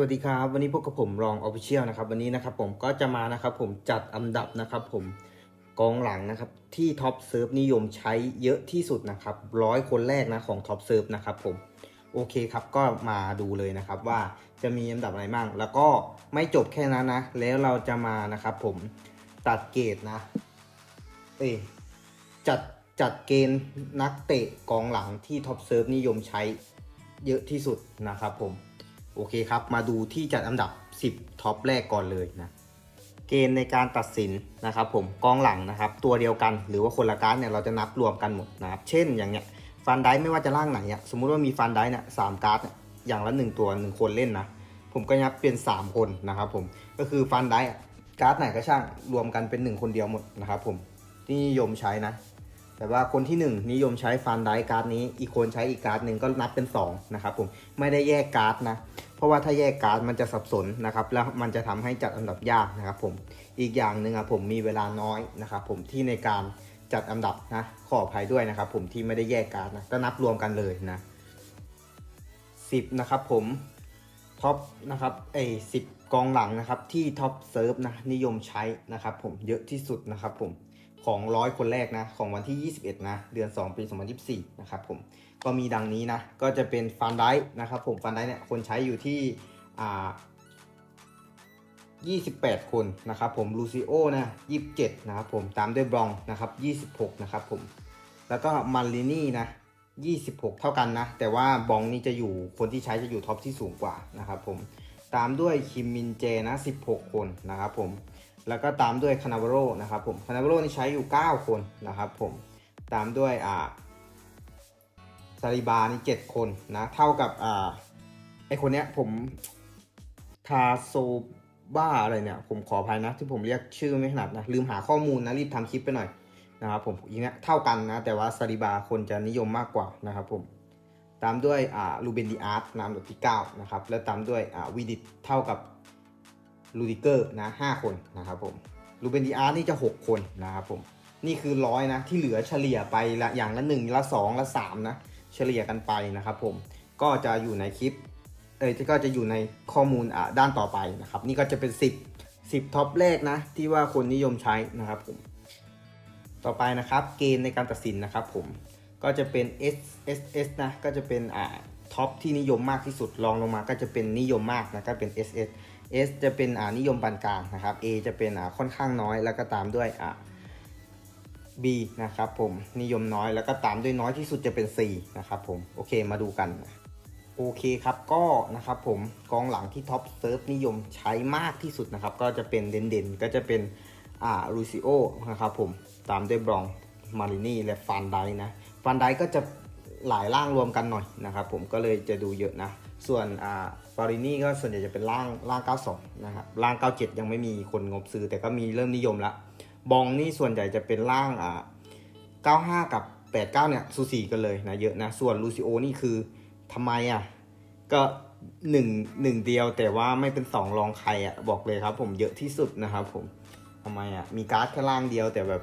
วัสดีครับ วันนี้พวกกับผมรองออฟฟิเชียลนะครับ วันนี้นะครับผมก็จะมานะครับผมจัดอันดับนะครับผมกองหลังนะครับที่ท็อปเซิร์ฟนิยมใช้เยอะที่สุดนะครับร้อยคนแรกนะของท็อปเซิร์ฟนะครับผมโอเคครับก็มาดูเลยนะครับว่าจะมีอันดับอะไรบ้าง แล้วก็ไม่จบแค่นั้นนะ แล้วเราจะมานะครับผมตัดเกรดนะเอ้จัดจัดเกณฑ์นักเตะกองหลังที่ท็อปเซิร์ฟนิยมใช้เยอะที่สุดนะครับผม โอเคครับ มาดูที่จัดอันดับ 10ท็อปแรกก่อนเลยนะเกณฑ์ในการตัดสินนะครับผมกองหลังนะครับ ตัวเดียวกันหรือว่าคนละการ์ดเนี่ยเราจะนับรวมกันหมดนะครับ เช่นอย่างเงี้ยฟันไดไม่ว่าจะร่างไหนอะสมมุติว่ามีฟันไดเนี่ยสามการ์ดอย่างละ 1 ตัว 1 คนเล่นนะ ผมก็นับเป็น 3 คนนะครับผมก็คือฟันไดอะการ์ดไหนก็ช่างรวมกันเป็น 1 คนเดียวหมดนะครับผมที่นิยมใช้นะ แต่ว่าคนที่ 1 นิยมใช้ฟันไดการ์ดนี้ อีกคนใช้อีกการ์ดหนึ่งก็นับเป็น2นะครับผมไม่ได้แยกการ์ดนะ เพราะว่าถ้าแยกการ์ดมันจะสับสนนะครับ แล้วมันจะทำให้จัดอันดับยากนะครับผมอีกอย่างหนึ่งอะผมมีเวลาน้อยนะครับผมที่ในการจัดอันดับนะขออภัยด้วยนะครับผมที่ไม่ได้แยกการ์ดนะก็นับรวมกันเลยนะ10นะครับผมท็อปนะครับเอ้สิบกองหลังนะครับที่ท็อปเซิร์ฟนะนิยมใช้นะครับผมเยอะที่สุดนะครับผม ของร้อยคนแรกนะ ของวันที่ 21 นะ เดือน 2 ปี 2024 นะครับผม ก็มีดังนี้นะ ก็จะเป็นฟันไดนะครับผม ฟันไดเนี่ย คนใช้อยู่ที่อ่า28 คนนะครับผม ลูซิโอนะ 27 นะครับผม ตามด้วยบรองนะครับ 26 นะครับผม แล้วก็มารินี่นะ 26 เท่ากันนะ แต่ว่าบองนี่จะอยู่ คนที่ใช้จะอยู่ท็อปที่สูงกว่านะครับผม ตามด้วยคิมมินเจนะ 16 คนนะครับผม แล้วก็ตามด้วยคานาวโรนะครับผม คานาวโรนี่ใช้อยู่ 9 คนนะครับผม ตามด้วยอ่าซาลิบานี่เจ็ดคนนะ เท่ากับอ่าไอคนเนี้ยผมทาโซบ้าอะไรเนี่ย ผมขออภัยนะ ที่ผมเรียกชื่อไม่ถนัดนะ ลืมหาข้อมูลนะ รีบทำคลิปไปหน่อยนะครับผมอีกเนี้ยเท่ากันนะ แต่ว่าซาลิบาคนจะนิยมมากกว่านะครับผม ตามด้วยลูเบนดีอาร์ตนามดับที่ 9 นะครับ แล้วตามด้วยวีดิตเท่ากับลูดิเกอร์นะห้าคนนะครับผมลูเบนดีอาร์ตนี่จะ 6 คนนะครับผม นี่คือร้อยนะที่เหลือเฉลี่ยไปละอย่างละ 1 ละ 2 ละ 3 นะ เฉลี่ยกันไปนะครับผมก็จะอยู่ในคลิปเอ้ยก็จะอยู่ในข้อมูลอ่าด้านต่อไปนะครับ นี่ก็จะเป็น 10 10ท็อปแรกนะ ที่ว่าคนนิยมใช้นะครับผม ต่อไปนะครับ เกณฑ์ในการตัดสินนะครับผม ก็จะเป็น S S S นะ ก็จะเป็นอ่าท็อปที่นิยมมากที่สุดรองลงมาก็จะเป็นนิยมมากนะก็เป็น S S S จะเป็นอ่านิยมปานกลางนะครับ A จะเป็นอ่าค่อนข้างน้อยแล้วก็ตามด้วยอ่า B นะครับผมนิยมน้อยแล้วก็ตามด้วยน้อยที่สุดจะเป็น C นะครับผมโอเคมาดูกันโอเคครับก็นะครับผมกองหลังที่ท็อปเซิร์ฟนิยมใช้มากที่สุดนะครับ ก็จะเป็นเด่นๆ ก็จะเป็นอ่าลูซิโอนะครับผมตามด้วยบรองมารินี่และฟานไดนะ ฟานไดก็จะหลายร่างรวมกันหน่อยนะครับผมก็เลยจะดูเยอะนะ ส่วนอ่าฟารินี่ก็ส่วนใหญ่จะเป็นร่างร่าง 92 นะครับร่าง 97 ยังไม่มีคนงบซื้อแต่ก็มีเริ่มนิยมล้วบองนี่ส่วนใหญ่จะเป็นร่างอ่า95 กับ 89 เนี่ยสูสีกันเลยนะเยอะนะ ส่วนลูซิโอนี่คือทำไมอะก็หนึ่งหนึ่งเดียวแต่ว่าไม่เป็นสองรองใครอะบอกเลยครับ ผมเยอะที่สุดนะครับผมทำไมอะมีการ์ดแค่ร่างเดียวแต่แบบ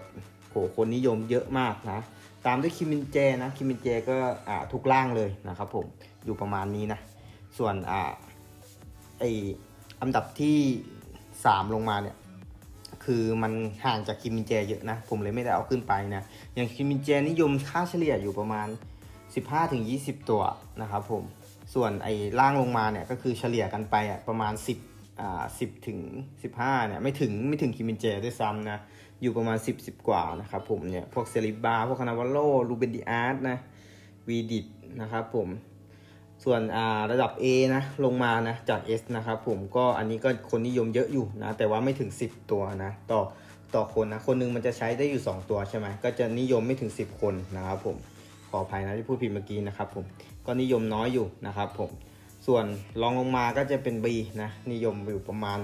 โหคนนิยมเยอะมากนะ ตามด้วยคิมินเจนะคิมินเจก็อ่าทุกร่างเลยนะครับผมอยู่ประมาณนี้นะ ส่วนอ่าไออันดับที่ 3 ลงมาเนี่ยคือมันห่างจากคิมินเจเยอะนะ ผมเลยไม่ได้เอาขึ้นไปนะ อย่างคิมมินเจนิยมค่าเฉลี่ยอยู่ประมาณ 15-20 ตัวนะครับผมส่วนไอ้ล่างลงมาเนี่ยก็คือเฉลี่ยกันไปอะประมาณ 10 อ่า10ถึง15เนี่ยไม่ถึงไม่ถึงคิมินเจด้วยซ้ำนะ อยู่ประมาณ10 10กว่านะครับผมเนี่ยพวกเซริบาพวกคานาวาโลลูเบนดิอาร์ตนะวีดิตนะครับผมส่วนอ่าระดับ A นะลงมานะจาก S นะครับผมก็อันนี้ก็คนนิยมเยอะอยู่นะแต่ว่าไม่ถึง 10 ตัวนะต่อต่อคนนะคนหนึงมันจะใช้ได้อยู่ 2 ตัวใช่ไหมก็จะนิยมไม่ถึง 10 คนนะครับผมขออภัยนะที่พูดผิดเมื่อกี้นะครับผมก็นิยมน้อยอยู่นะครับผม ส่วนรองลงมาก็จะเป็น B นะนิยมอยู่ประมาณ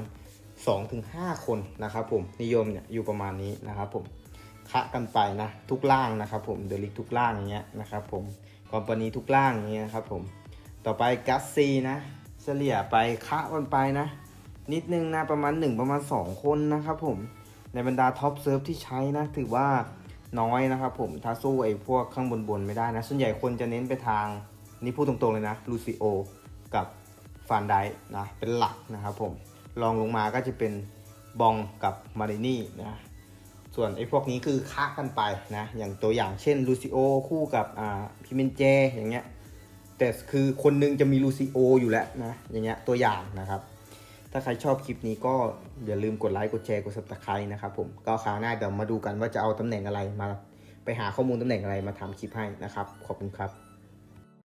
2-5 คนนะครับผมนิยมเนี่ยอยู่ประมาณนี้นะครับผมคะกันไปนะทุกล่างนะครับผมเดลิกทุกล่างอย่างเงี้ยนะครับผมกอมปานีทุกล่างอย่างเงี้ยครับผมต่อไปกัสซีนะเฉลี่ยไปคะกันไปนะ นิดนึงนะประมาณ 1 ประมาณ 2 คนนะครับผมในบรรดาท็อปเซิร์ฟที่ใช้นะถือว่าน้อยนะครับผมถ้าสู้ไอ้พวกข้างบนๆไม่ได้นะ ส่วนใหญ่คนจะเน้นไปทางนี่พูดตรงๆเลยนะลูซิโอ กับฟานไดนะเป็นหลักนะครับผมรองลงมาก็จะเป็นบองกับมารินี่นะส่วนไอ้พวกนี้คือค้ากันไปนะอย่างตัวอย่างเช่นลูซิโอคู่กับอ่าพิมินเจอย่างเงี้ยแต่คือคนหนึงจะมีลูซิโออยู่แล้วนะอย่างเงี้ยตัวอย่างนะครับ ถ้าใครชอบคลิปนี้ก็อย่าลืมกดไลค์กดแชร์กด subscribe นะครับผมก็คราวหน้าเดี๋ยวมาดูกันว่าจะเอาตำแหน่งอะไรมาไปหาข้อมูลตำแหน่งอะไรมาทำคลิปให้นะครับ ขอบคุณครับ